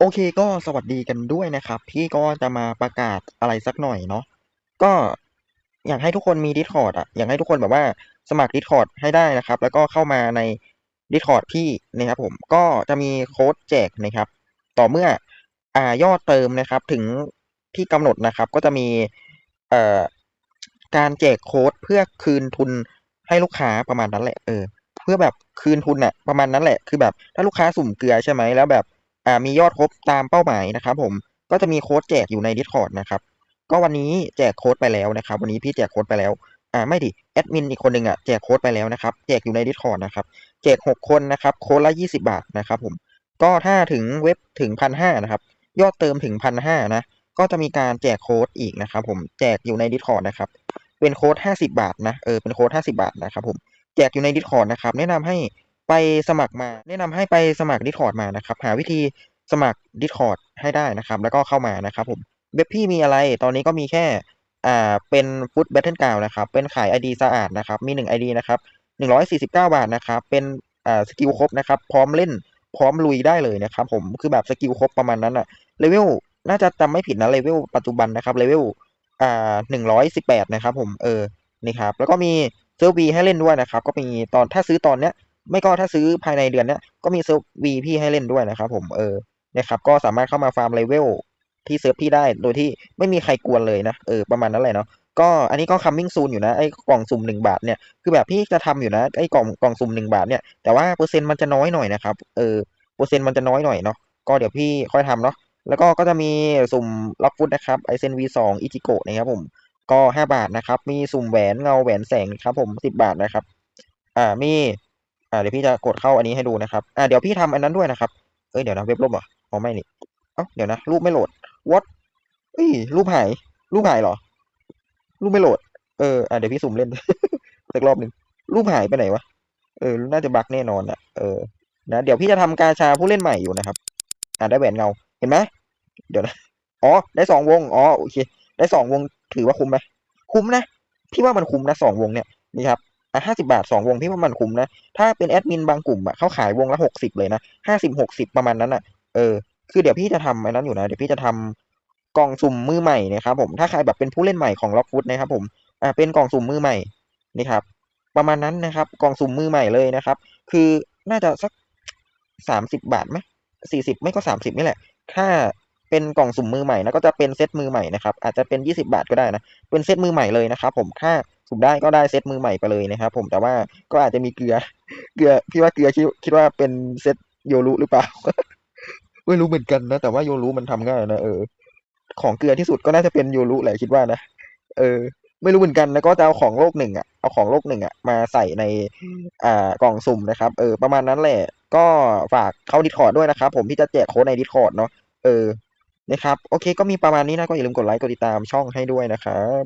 โอเคก็สวัสดีกันด้วยนะครับ พี่ก็จะมาประกาศอะไรสักหน่อยเนาะก็อยากให้ทุกคนมี Discord อะอยากให้ทุกคนแบบว่าสมัคร Discord ให้ได้นะครับ แล้วก็เข้ามาใน Discord พี่นะครับผมก็จะมีโค้ดแจกนะครับ ต่อเมื่ออ่ายอดเติมนะครับ ถึงที่กำหนดนะครับ ก็จะมีเอ่อการแจกโค้ดเพื่อคืนทุนให้ลูกค้าประมาณนั้นแหละเออ เพื่อแบบคืนทุนอะประมาณนั้นแหละคือแบบถ้าลูกค้าสุ่มเกลือใช่ไหมแล้วแบบ อ่ามียอดครบตามเป้าหมายนะครับผมก็จะมีโค้ดแจกอยู่ใน Discord นะครับก็วันนี้แจกโค้ดไปแล้วนะครับ วันนี้พี่แจกโค้ดไปแล้วอ่าไม่ดิแอดมินอีกคนหนึ่งอะแจกโค้ดไปแล้วนะครับแจกอยู่ใน Discord นะครับแจกหกคนนะครับโค้ดละยี่สิบาทนะครับผมก็ถ้าถึงเว็บถึงพันห้านะครับยอดเติมถึงพันห้านะก็จะมีการแจกโค้ดอีกนะครับผมแจกอยู่ใน Discord นะครับเป็นโค้ดห้าสิบาทนะเออเป็นโค้ดห้าสิบาทนะครับผมแจกอยู่ใน Discord นะครับแนะนำให้ ไปสมัครมา แนะนำให้ไปสมัคร Discord มานะครับ หาวิธีสมัคร Discord ให้ได้นะครับ แล้วก็เข้ามานะครับผมเว็บพี่มีอะไรตอนนี้ก็มีแค่อ่าเป็นฟุตแบทเทิลกาวนะครับ เป็นขาย ID สะอาดนะครับ มีหนึ่ง ID นะครับหนึ่งร้อยสี่สิบเก้าบาทนะครับ เป็นอ่าสกิลครบนะครับ พร้อมเล่นพร้อมลุยได้เลยนะครับผมคือแบบสกิลครบประมาณนั้นอะเลเวลน่าจะจำไม่ผิดนะเลเวลปัจจุบันนะครับเลเวลอ่าหนึ่งร้อยสิบแปดนะครับผมเออนี่ครับแล้วก็มีเซิร์ฟวีให้เล่นด้วยนะครับ ก็มีตอนถ้าซื้อตอนเนี้ย ไม่ก็ถ้าซื้อภายในเดือนเนี้ยก็มีเซิร์ฟวีพี่ให้เล่นด้วยนะครับผมเออนะครับก็สามารถเข้ามาฟาร์มเลเวลที่เซิร์ฟพี่ได้โดยที่ไม่มีใครกวนเลยนะเออประมาณนั้นแหละเนาะก็อันนี้ก็ coming soon อยู่นะไอ้กล่องสุ่มหนึ่งบาทเนี่ยคือแบบพี่จะทำอยู่นะไอ้กล่องกล่องสุ่มหนึ่งบาทเนี่ยแต่ว่าเปอร์เซ็นต์มันจะน้อยหน่อยนะครับเออเปอร์เซ็นต์มันจะน้อยหน่อยเนาะก็เดี๋ยวพี่ค่อยทำเนาะแล้วก็ก็จะมีสุ่มล็อกฟุตนะครับไอเซน V2 อิจิโกะนะครับผมก็ห้าบาทนะครับ มีสุ่มแหวนเงาแหวนแสงครับผมสิบบาทนะครับ อ่า มี อ่าเดี๋ยวพี่จะกดเข้าอันนี้ให้ดูนะครับอ่าเดี๋ยวพี่ทำอันนั้นด้วยนะครับเอ้ยเดี๋ยวนะเว็บล่มเหรออ๋อไม่นี่เอ้าเดี๋ยวนะรูปไม่โหลด what เอ้ยรูปหายรูปหายเหรอ รูปไม่โหลด เอออ่าเดี๋ยวพี่สุ่มเล่นสักรอบหนึ่งรูปหายไปไหนวะเออน่าจะบั๊กแน่นอนอะเออนะเดี๋ยวพี่จะทำกาชาผู้เล่นใหม่อยู่นะครับ อ่าได้แหวนเงาเห็นไหมเดี๋ยวนะอ๋อได้สองวงอ๋อโอเค ได้สองวงถือว่าคุ้มไหมคุ้มนะพี่ว่ามันคุ้มนะสองวงเนี่ยนี่ครับ อะห้าสิบาทสองวงพี่ว่ามันคุ้มนะ ถ้าเป็นแอดมินบางกลุ่มอะเขาขายวงละหกสิบเลยนะห้าสิบหกสิบประมาณนั้นอะ เออ คือเดี๋ยวพี่จะทำไอ้นั้นอยู่นะ เดี๋ยวพี่จะทำกล่องสุ่มมือใหม่นะครับผม ถ้าใครแบบเป็นผู้เล่นใหม่ของล็อกฟุตนะครับผม อ่า เป็นกล่องสุ่มมือใหม่นี่ครับ ประมาณนั้นนะครับ กล่องสุ่มมือใหม่เลยนะครับ คือน่าจะสักสามสิบบาทไหมสี่สิบไม่ก็สามสิบนี่แหละ ถ้าเป็นกล่องสุ่มมือใหม่นะก็จะเป็นเซตมือใหม่นะครับ อาจจะเป็นยี่สิบาทก็ได้นะ เป็นเซตมือใหม่เลยนะครับผม ถ้า สุ่มได้ก็ได้เซตมือใหม่ไปเลยนะครับ ผมแต่ว่าก็อาจจะมีเกลือ เกลือพี่ว่าเกลือคิดคิดว่าเป็นเซตโยรุหรือเปล่าไม่รู้เหมือนกันนะแต่ว่าโยรุมันทำง่ายนะเออของเกลือที่สุดก็น่าจะเป็นโยรุแหละคิดว่านะเออ ไม่รู้เหมือนกันแล้วก็จะเอาของโลกหนึ่งอะเอาของโลกหนึ่งอะมาใส่ในอ่ากล่องสุ่มนะครับ เออ ประมาณนั้นแหละ ก็ฝากเข้าดิสคอร์ดด้วยนะครับ ผมที่จะแจกโค้ดในดิสคอร์ดเนาะเออนะครับ โอเค ก็มีประมาณนี้นะ ก็อย่าลืมกดไลค์ กดติดตามช่องให้ด้วยนะครับ